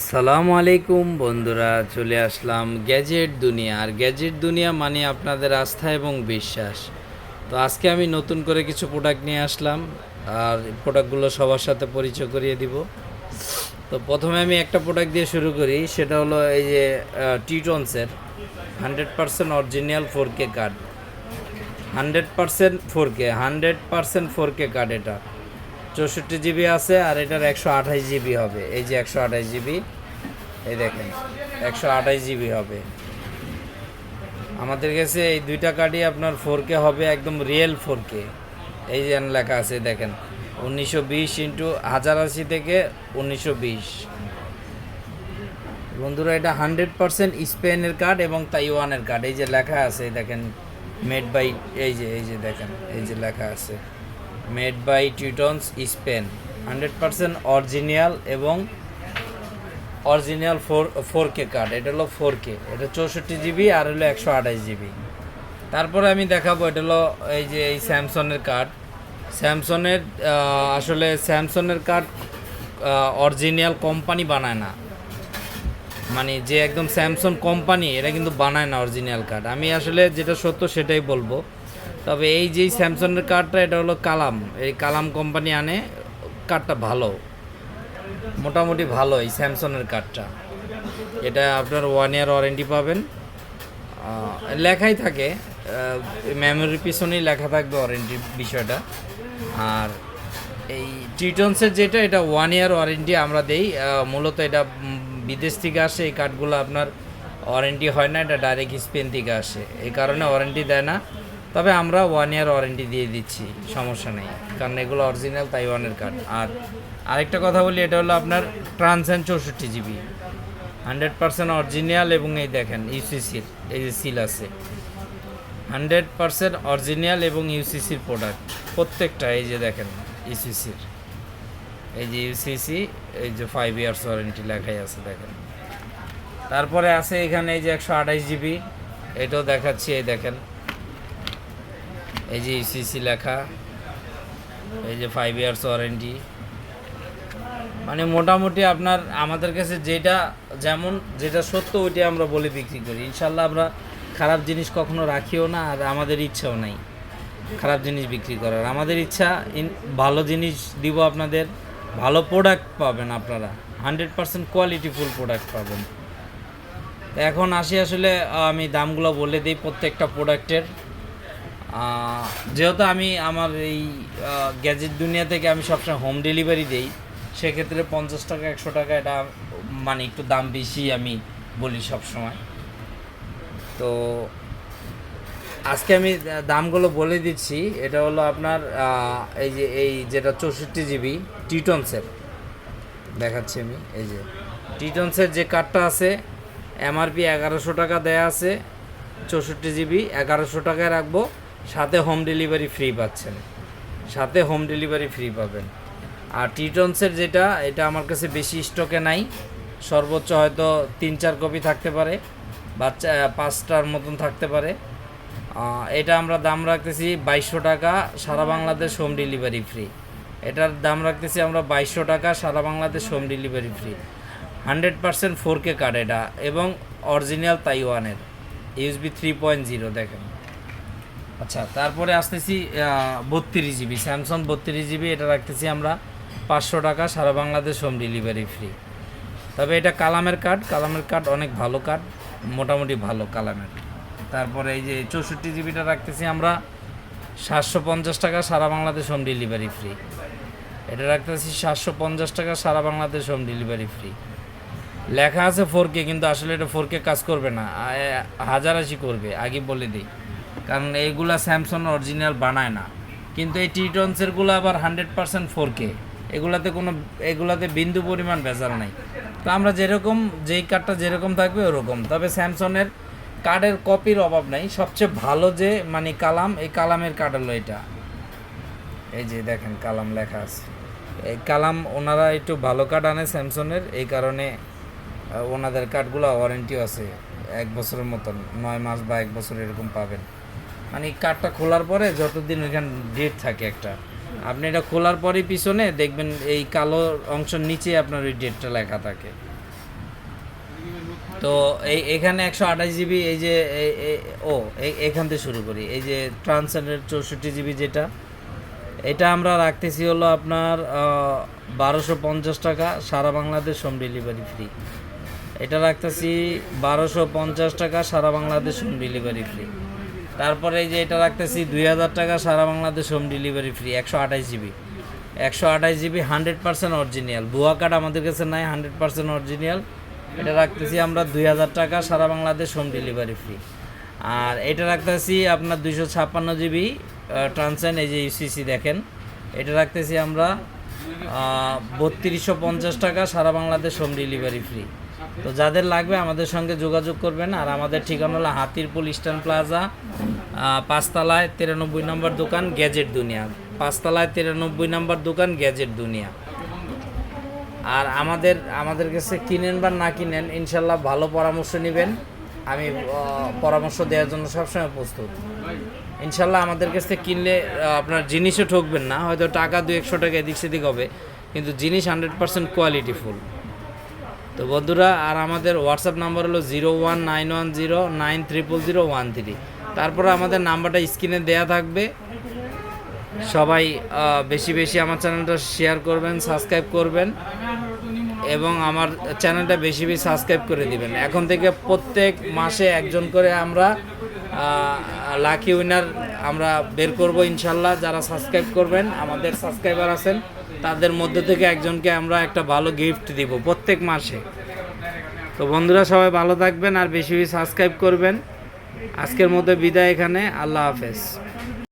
আসসালামু আলাইকুম বন্ধুরা, চলে আসলাম গ্যাজেট দুনিয়া। আর গ্যাজেট দুনিয়া মানে আপনাদের আস্থা এবং বিশ্বাস। তো আজকে আমি নতুন করে কিছু প্রোডাক্ট নিয়ে আসলাম, আর প্রোডাক্টগুলো সবার সাথে পরিচয় করিয়ে দিব। তো প্রথমে আমি একটা প্রোডাক্ট দিয়ে শুরু করি, সেটা হলো এই যে টিটনসের hundred percent original four K card hundred percent four K hundred percent four K card এটা। চৌষট্টি জিবি আছে আর এটার একশো আঠাশ জিবি হবে। এই যে একশো আঠাশ জিবি এই দেখেন, একশো আঠাশ জিবি হবে। আমাদের কাছে এই দুইটা কার্ডই আপনার ফোর কে হবে, একদম রিয়েল ফোর কে এই যে লেখা আছে, দেখেন, উনিশশো বিশ ইন্টু হাজার আশি থেকে উনিশশো বিশ। বন্ধুরা, এটা হান্ড্রেড পার্সেন্ট স্পেনের কার্ড এবং তাইওয়ানের কার্ড এই যে লেখা আছে, দেখেন মেড বাই এই যে এই যে দেখেন, এই যে লেখা আছে। Made by Teutons Spain hundred percent original এবং original four four K card. এটা হলো ফোর কে। এটা চৌষট্টি জিবি আর হলো একশো আঠাশ জিবি। তারপরে আমি দেখাবো, এটা হলো এই যে এই স্যামসনের কার্ড। স্যামসনের আসলে স্যামসনের কার্ড অরিজিনাল কোম্পানি বানায় না। মানে যে একদম স্যামসং কোম্পানি এটা কিন্তু বানায় না অরিজিনাল কার্ড। আমি আসলে যেটা সত্য সেটাই বলব। তবে এই যে স্যামসংয়ের কার্ডটা এটা হলো কালাম এই কালাম কোম্পানি আনে কার্ডটা ভালো। মোটামুটি ভালো এই স্যামসংয়ের কার্ডটা এটা আপনার ওয়ান ইয়ার ওয়ারেন্টি পাবেন। লেখাই থাকে। মেমোরির পিছনেই লেখা থাকবে ওয়ারেন্টি বিষয়টা। আর এই টিটনসের যেটা, এটা ওয়ান ইয়ার ওয়ারেন্টি আমরা দেই। মূলত এটা বিদেশ থেকে আসে, এই কার্ডগুলো আপনার ওয়ারেন্টি হয় না, এটা ডাইরেক্ট স্পেন থেকে আসে। এই কারণে ওয়ারেন্টি দেয় না। তবে আমরা ওয়ান ইয়ার ওয়ারেন্টি দিয়ে দিচ্ছি, সমস্যা নেই। কারণ এগুলো অরিজিনাল তাইওয়ানের কার্ড আর আরেকটা কথা বলি, এটা হলো আপনার ট্রান্সেন চৌষট্টি জিবি হান্ড্রেড পার্সেন্ট অরিজিনাল এবং এই দেখেন ইউসিসির এই যে সিল আছে। হান্ড্রেড পার্সেন্ট অরিজিনাল এবং ইউসিসির প্রোডাক্ট প্রত্যেকটা, এই যে দেখেন ইউসিসির এই যে ইউসিসি এই যে ফাইভ ইয়ার্স ওয়ারেন্টি লেখাই আছে, দেখেন। তারপরে আছে এখানে এই যে একশো আঠাশ জিবি এটাও দেখাচ্ছি, এই দেখেন। এই যে ইউসিসি লেখা, এই যে ফাইভ ইয়ার্স ওয়ারেন্টি মানে মোটামুটি আপনার, আমাদের কাছে যেটা যেমন, যেটা সত্য ওইটা আমরা বলে বিক্রি করি। ইনশাল্লাহ আমরা খারাপ জিনিস কখনো রাখিও না, আর আমাদের ইচ্ছাও নাই খারাপ জিনিস বিক্রি করার। আমাদের ইচ্ছা, ইন- ভালো জিনিস দিব আপনাদের, ভালো প্রোডাক্ট পাবেন আপনারা। হান্ড্রেড পার্সেন্ট কোয়ালিটিফুল প্রোডাক্ট পাবেন। এখন আসি আসলে আমি দামগুলো বলে দিই প্রত্যেকটা প্রোডাক্টের যেহেতু আমি আমার এই গ্যাজেট দুনিয়া থেকে আমি সবসময় হোম ডেলিভারি দেই, সেক্ষেত্রে পঞ্চাশ টাকা, একশো টাকা এটা মানে একটু দাম বেশি আমি বলি সব সময় তো আজকে আমি দামগুলো বলে দিচ্ছি, এটা হলো আপনার এই যে, এই যেটা চৌষট্টি জিবি টিটনসের দেখাচ্ছি আমি, এই যে। টিটনসের যে কার্ডটা আছে এমআরপি এগারোশো টাকা দেয়া আছে, চৌষট্টি জিবি, এগারোশো টাকায় রাখব। সাথে হোম ডেলিভারি ফ্রি পাচ্ছেন। সাথে হোম ডেলিভারি ফ্রি পাবেন। আর টিটনসের যেটা, এটা আমার কাছে বেশি স্টকে নাই। সর্বোচ্চ হয়তো তিন চার কপি থাকতে পারে বাচ্চা পাঁচটার মতন থাকতে পারে। এটা আমরা দাম রাখতেছি বাইশশো টাকা, সারা বাংলাদেশ হোম ডেলিভারি ফ্রি এটার দাম রাখতেছি আমরা বাইশশো টাকা, সারা Bangladesh home delivery free hundred percent four K card এটা, এবং অরিজিনাল তাইওয়ানের ইউএসবি থ্রি পয়েন্ট জিরো দেখেন। আচ্ছা তারপরে আসতেছি বত্রিশ জিবি স্যামসং বত্রিশ জিবি, এটা রাখতেছি আমরা পাঁচশো টাকা, সারা বাংলাদেশ হোম ডেলিভারি ফ্রি তবে এটা কালামের কার্ড কালামের কার্ড অনেক ভালো কার্ড মোটামুটি ভালো কালামের। তারপরে এই যে চৌষট্টি জিবিটা রাখতেছি আমরা, সাতশো পঞ্চাশ টাকা, সারা বাংলাদেশ হোম ডেলিভারি ফ্রি এটা রাখতেছি সাতশো পঞ্চাশ টাকা, সারা বাংলাদেশ হোম ডেলিভারি ফ্রি লেখা আছে ফোর কে কিন্তু আসলে এটা ফোর কে কাজ করবে না হাজার আশি করবে, আগে বলে দিই। কারণ এইগুলা স্যামসং অরিজিনাল বানায় না। কিন্তু এই টিটনসেরগুলো আবার হান্ড্রেড পার্সেন্ট ফোর কে এগুলাতে কোনো এগুলাতে বিন্দু পরিমাণ ভেজাল নাই। তো আমরা যেরকম যেই কার্ডটা যেরকম থাকবে ওরকম। তবে স্যামসংয়ের কার্ডের কপির অভাব নাই। সবচেয়ে ভালো যে মানে কালাম, এই কালামের কার্ড হলো এটা। এই যে দেখেন, কালাম লেখা আছে। এই কালাম ওনারা একটু ভালো কার্ড আনে স্যামসংয়ের এই কারণে ওনাদের কার্ডগুলো ওয়ারেন্টিও আছে। এক বছরের মতন, নয় মাস বা এক বছর এরকম পাবেন। মানে কার্ডটা খোলার পরে যতদিন ওইখানে ডেট থাকে একটা। আপনি এটা খোলার পরেই পিছনে দেখবেন এই কালো অংশের নিচে আপনার ওই ডেটটা লেখা থাকে। তো এই এখানে একশো আঠাশ জিবি এই যে ও এখান থেকে শুরু করি। এই যে ট্রান্সেন্ডের চৌষট্টি জিবি যেটা, এটা আমরা রাখতেছি হলো আপনার বারোশো পঞ্চাশ টাকা, সারা বাংলাদেশ হোম ডেলিভারি ফ্রি এটা রাখতেছি বারোশো পঞ্চাশ টাকা, সারা বাংলাদেশ হোম ডেলিভারি ফ্রি তারপরে এই যে এটা রাখতেছি দুই হাজার টাকা সারা বাংলাদেশ হোম ডেলিভারি ফ্রি একশো আঠাশ জিবি একশো আঠাশ জিবি হান্ড্রেড পার্সেন্ট অরিজিনাল ভুয়া কার্ড আমাদের কাছে নাই হান্ড্রেড পার্সেন্ট অরিজিনাল এটা রাখতেছি আমরা দুই হাজার টাকা সারা বাংলাদেশ হোম ডেলিভারি ফ্রি আর এটা রাখতেছি আপনার দুইশো ছাপ্পান্ন জিবি ট্রান্সেন এই যে ইউসিসি দেখেন। এটা রাখতেছি আমরা বত্রিশশো পঞ্চাশ টাকা সারা বাংলাদেশ হোম ডেলিভারি ফ্রি তো যাদের লাগবে আমাদের সঙ্গে যোগাযোগ করবেন, আর আমাদের ঠিকানা হলো হাতিরপুল ইস্টার্ন প্লাজা পাঁচতলায় তিরানব্বই নম্বর দোকান, গ্যাজেট দুনিয়া। পাঁচতলায় তিরানব্বই নম্বর দোকান, গ্যাজেট দুনিয়া। আর আমাদের আমাদের কাছে কিনেন বা না কিনেন, ইনশাল্লাহ ভালো পরামর্শ নেবেন। আমি পরামর্শ দেওয়ার জন্য সবসময় প্রস্তুত। ইনশাল্লাহ আমাদের কাছ থেকে কিনলে আপনার জিনিসও ঠকবেন না, হয়তো টাকা দু একশো টাকা এদিক সেদিক হবে, কিন্তু জিনিস হান্ড্রেড পার্সেন্ট কোয়ালিটিফুল তো বন্ধুরা, আর আমাদের হোয়াটসঅ্যাপ নাম্বার হলো zero one nine one zero nine triple zero one three তারপরে আমাদের নাম্বারটা স্ক্রিনে দেয়া থাকবে। সবাই বেশি বেশি আমার চ্যানেলটা শেয়ার করবেন সাবস্ক্রাইব করবেন এবং আমার চ্যানেলটা বেশি বেশি সাবস্ক্রাইব করে দিবেন। এখন থেকে প্রত্যেক মাসে একজন করে আমরা লাকি উইনার আমরা বের করব ইনশাল্লাহ। যারা সাবস্ক্রাইব করবেন, আমাদের সাবস্ক্রাইবার আছেন তাদের মধ্যে থেকে একজনকে আমরা একটা ভালো গিফট দিব প্রত্যেক মাসে। তো বন্ধুরা, সবাই ভালো থাকবেন আর বেশি বেশি সাবস্ক্রাইব করবেন। আজকের মধ্যে বিদায় এখানে। আল্লাহ হাফেজ।